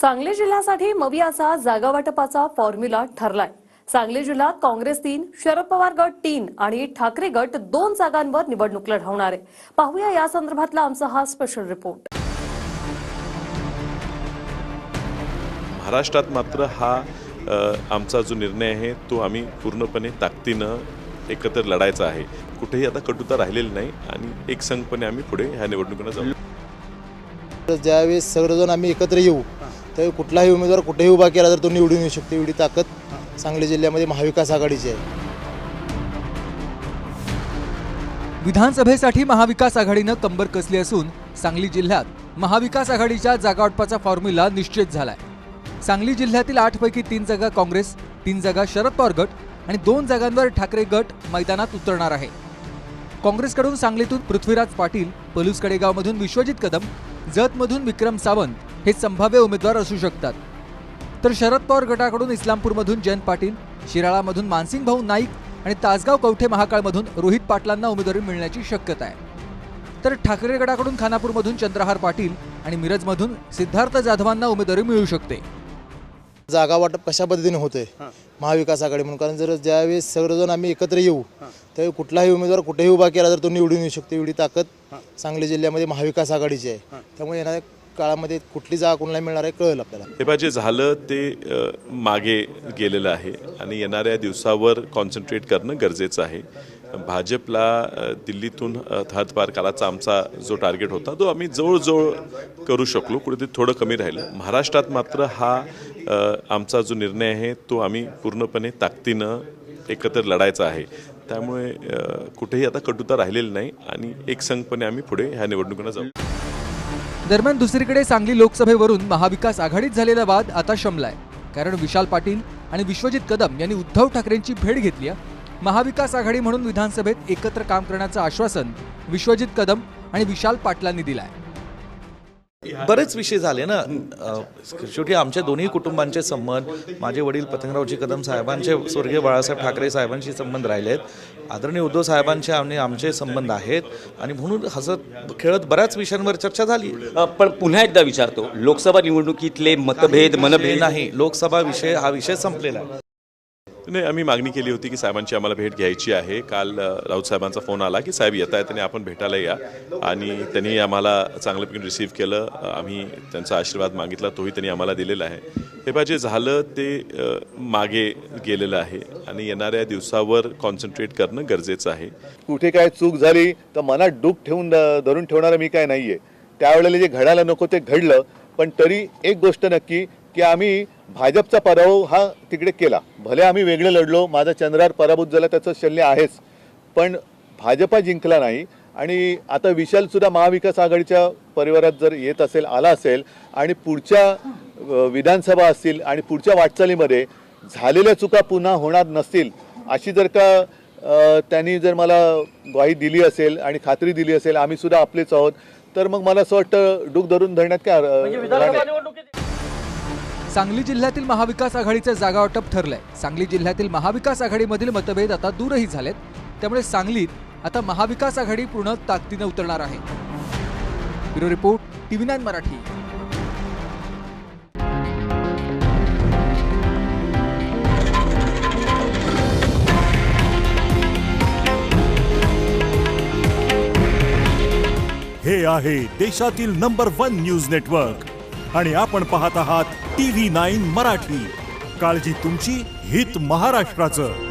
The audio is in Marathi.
सांगली जिल्ह्यासाठी मवियाचा जागा वाटपाचा फॉर्म्युला ठरलाय. सांगली जिल्ह्यात काँग्रेस तीन शरद पवार गट तीन आणि ठाकरे गट दोन जागांवर निवडणूक लढवणार आहे. पाहूया या संदर्भातला आमचा हा स्पेशल रिपोर्ट महाराष्ट्रात मात्र हा आमचा जो निर्णय आहे तो आम्ही पूर्णपणे ताकदीनं एकत्र लढायचा आहे. कुठेही आता कटुता राहिलेली नाही आणि एक संघपणे आम्ही पुढे ह्या निवडणुकीला जाऊ. तर ज्यावेळेस सगळेजण आम्ही एकत्र येऊ तर कुठलाही उमेदवार कुठेही उभा केला तर तो निवडून येऊ शकतो. एवढी ताकद सांगली जिल्ह्यामध्ये महाविकास आघाडीची आहे. विधानसभेसाठी महाविकास आघाडीनं कंबर कसली असून सांगली जिल्ह्यात महाविकास आघाडीच्या जागावाटपाचा फॉर्म्युला निश्चित झालाय. सांगली जिल्ह्यातील आठपैकी तीन जागा काँग्रेस तीन जागा शरद पवार गट आणि दोन जागांवर ठाकरे गट मैदानात उतरणार आहे. काँग्रेसकडून सांगलीतून पृथ्वीराज पाटील पलूस कडेगावमधून विश्वजित कदम जतमधून विक्रम सावंत हे संभाव्य उमेदवार असू शकतात. तर शरद पवार गटाकडून इस्लामपूरमधून जयंत पाटील शिराळामधून मानसिंग भाऊ नाईक आणि तासगाव कवठे महाकाळमधून रोहित पाटलांना उमेदवारी मिळण्याची शक्यता आहे. तर ठाकरे गटाकडून खानापूरमधून चंद्रहार पाटील आणि मिरजमधून सिद्धार्थ जाधवांना उमेदवारी मिळू शकते. जागा वाटप कशा पद्धतीने होतंय? महाविकास आघाडी म्हणून. कारण जर ज्यावेळेस सगळेजण आम्ही एकत्र येऊ त्यावेळी कुठलाही उमेदवार कुठेही उभा केला तर तो निवडून येऊ शकतो. एवढी ताकद सांगली जिल्ह्यामध्ये महाविकास आघाडीची आहे. त्यामुळे येणाऱ्या काळामध्ये कुठली जागा कोणाला मिळणार आहे कळेल आपल्याला. हे जे झालं ते मागे गेलेलं आहे आणि येणाऱ्या दिवसावर कॉन्सन्ट्रेट करणं गरजेचं आहे. भाजपला दिल्लीतून अ, हद्दपार कालाचा आमचा जो टार्गेट होता तो आम्ही जवळजवळ करू शकलो. कुठेतरी थोडं कमी राहिलं. महाराष्ट्रात मात्र हा आमचा जो निर्णय आहे तो आम्ही पूर्णपणे ताकदीनं एकत्र लढायचा आहे. त्यामुळे कुठेही आता कटुता राहिलेली नाही आणि एक संघपणे आम्ही पुढे ह्या निवडणुकीला जाऊ. दरम्यान दुसरीकडे सांगली लोकसभेवरून महाविकास आघाडीत झालेला वाद आता शमलाय कारण विशाल पाटील आणि विश्वजित कदम यांनी उद्धव ठाकरेंची भेट घेतली आहे. महाविकास आघाडी म्हणून विधानसभेत एकत्र काम करण्याचं आश्वासन विश्वजित कदम आणि विशाल पाटलांनी दिलंय बरेच विषय झाले ना. शेवटी आमच्या दोन्ही कुटुंबांचे संबंध माझे वडील पतंगरावजी कदम साहेबांचे स्वर्गीय बाळासाहेब ठाकरे साहेबांशी संबंध राहिले आहेत आदरणीय उद्धव साहेबांचे आणि आमचे संबंध आहेत. आणि म्हणून हसत खेळत बऱ्याच विषयांवर चर्चा झाली. पण पुन्हा एकदा विचारतो लोकसभा निवडणुकीतले मतभेद मनभेद नाही. लोकसभा विषय हा विषय संपलेला आहे. नाही आम्ही मागणी केली होती की साहेबांची आम्हाला भेट घ्यायची आहे. काल राऊत साहेबांचा फोन आला की साहेब येत आहेत आणि आपण भेटायला या. आणि त्यांनी आम्हाला चांगल्यापैकी रिसीव्ह केलं. आम्ही त्यांचा आशीर्वाद मागितला तोही त्यांनी आम्हाला दिलेला आहे. हे पहा जे झालं ते मागे गेलेलं आहे आणि येणाऱ्या दिवसावर कॉन्सन्ट्रेट करणं गरजेचं आहे. कुठे काय चूक झाली तर मनात डूब ठेवून धरून ठेवणारा मी काय नाही आहे त्यावेळेला जे घडायला नको ते घडलं पण तरी एक गोष्ट नक्की की आम्ही भाजपचा पराभव हा तिकडे केला भले आम्ही वेगळे लढलो माझा चंद्रार पराभूत झाला त्याचं शल्य आहेच पण भाजपा जिंकला नाही आणि आता विशाल सुद्धा महाविकास आघाडीच्या परिवारात जर येत असेल आला असेल आणि पुढच्या विधानसभा असतील आणि पुढच्या वाटचालीमध्ये झालेल्या चुका पुन्हा होणार नसतील अशी जर का त्यांनी जर मला ग्वाही दिली असेल आणि खात्री दिली असेल आम्ही सुद्धा आपलेच आहोत तर मग मला असं वाटतं डूक धरून धरण्यात काय राहणार. सांगली जिल्ह्यातील महाविकास आघाडीचं जागा वाटप ठरलंय. सांगली जिल्ह्यातील महाविकास आघाडीमधील मतभेद आता दूरही झालेत. त्यामुळे सांगलीत आता महाविकास आघाडी पूर्ण ताकदीनं उतरणार आहे. Bureau report TV nine Marathi. हे आहे देशातील नंबर वन न्यूज नेटवर्क. आणि आपण पाहत आहात टी व्ही नाईन मराठी. काळजी तुमची हित महाराष्ट्राचं.